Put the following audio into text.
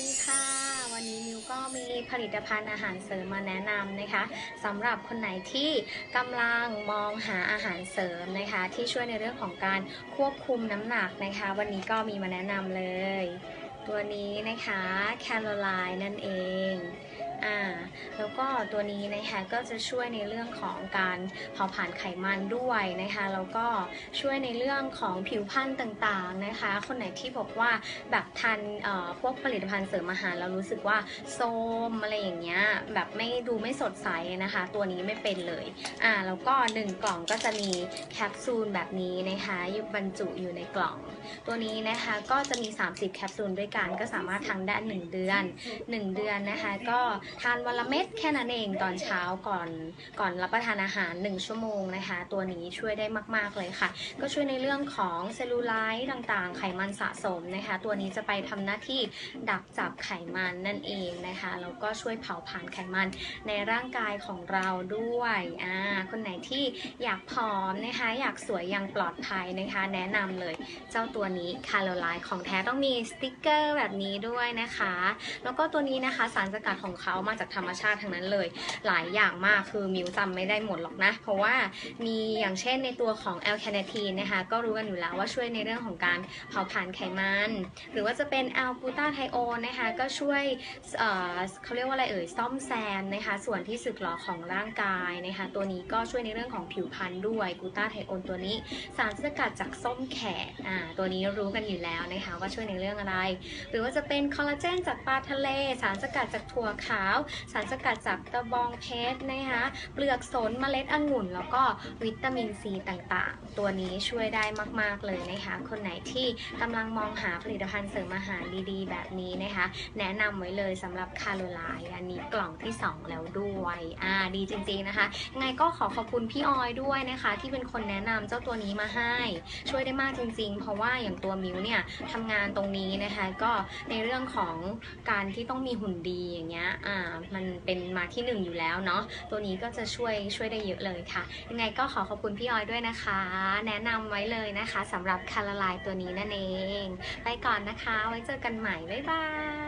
ดีค่ะ วันนี้มิวก็มีผลิตภัณฑ์อาหารเสริมมาแนะนำนะคะสำหรับคนไหนที่กำลังมองหาอาหารเสริมนะคะ ที่ช่วยในเรื่องของการควบคุมน้ำหนักนะคะ วันนี้ก็มีมาแนะนำเลย ตัวนี้นะคะแคโรไลน์นั่นเอง แล้วก็ตัวนี้นะคะก็จะช่วยในเรื่องของการเผาผลาญไขมันด้วยนะคะแล้วก็ช่วยในเรื่องของผิวพรรณต่างๆนะคะ คนไหนที่บอกว่าแบบทานพวกผลิตภัณฑ์เสริมอาหารแล้วรู้สึกว่าโซมอะไรอย่างเงี้ยแบบไม่ดูไม่สดใสนะคะ ตัวนี้ไม่เป็นเลยอ่าแล้วก็ 1 กล่องก็จะมีแคปซูลแบบนี้นะคะอยู่บรรจุอยู่ในกล่อง ตัวนี้นะคะก็จะมี 30 แคปซูลด้วยกัน ก็สามารถทานได้ 1 เดือน 1 เดือนนะคะ ก็ทานวันละเม็ดแค่นั้นเองตอนเช้าก่อนก่อนรับประทานอาหาร 1 ชั่วโมงนะคะ ตัวนี้ช่วยได้มาก ๆ เลยค่ะ ก็ช่วยในเรื่องของเซลลูไลท์ต่างๆ ไขมันสะสมนะคะ ตัวนี้จะไปทำหน้าที่ดักจับไขมันนั่นเองนะคะแล้วก็ช่วยเผาผลาญไขมันในร่างกายของเราด้วยอ่าคนไหนที่อยากผอมนะคะ อยากสวยอย่างปลอดภัยนะคะ แนะนำเลยเจ้าตัวนี้คาร์โลไลน์ของแท้ต้องมีสติ๊กเกอร์แบบนี้ด้วยนะคะ แล้วก็ตัวนี้นะคะสารสกัดของเขามาจากธรรมชาติทั้งนั้นเลย หลายอย่างมากคือมิวจำไม่ได้หมดหรอกนะ เพราะว่ามีอย่างเช่นในตัวของแอลแคเนทีนนะคะก็รู้กันอยู่แล้วว่าช่วยในเรื่องของการเผาผลาญไขมัน หรือว่าจะเป็นแอลกูตาไทโอนนะคะก็ช่วยเเขาเรียกว่าอะไรเอ่ยซ่อมแซมนะคะส่วนที่สึกหรอของร่างกายนะคะตัวนี้ก็ช่วยในเรื่องของผิวพรรณด้วยกูตาไทโอนตัวนี้สารสกัดจากส้มแขกอ่าตัวนี้รู้กันอยู่แล้วนะคะว่าช่วยในเรื่องอะไร หรือว่าจะเป็นคอลลาเจนจากปลาทะเล สารสกัดจากถั่วขาว สารสกัดจากตะบองเพชรนะคะเปลือกสนเมล็ดองุ่น แล้วก็วิตามินซีต่างๆ ตัวนี้ช่วยได้มากๆเลยนะคะ คนไหนที่กำลังมองหาผลิตภัณฑ์เสริมอาหารดีๆ แบบนี้นะคะ แนะนำไว้เลยสำหรับคาโรไลน์อันนี้กล่องที่ 2 แล้วด้วยอ่าดีจริงๆนะคะไงก็ขอขอบคุณพี่ออยด้วยนะคะ ที่เป็นคนแนะนำเจ้าตัวนี้มาให้ ช่วยได้มากจริง ๆ เพราะว่าอย่างตัวมิวเนี่ยทำงานตรงนี้นะคะก็ในเรื่องของการที่ต้องมีหุ่นดีอย่างเงี้ยอ่ามันเป็นมาที่หนึ่งอยู่แล้วเนาะตัวนี้ก็จะช่วยช่วยได้เยอะเลยค่ะ ยังไงก็ขอขอบคุณพี่ออยด้วยนะคะ แนะนำไว้เลยนะคะสำหรับคาราลายตัวนี้นั่นเอง ไปก่อนนะคะ ไว้เจอกันใหม่ บ๊ายบาย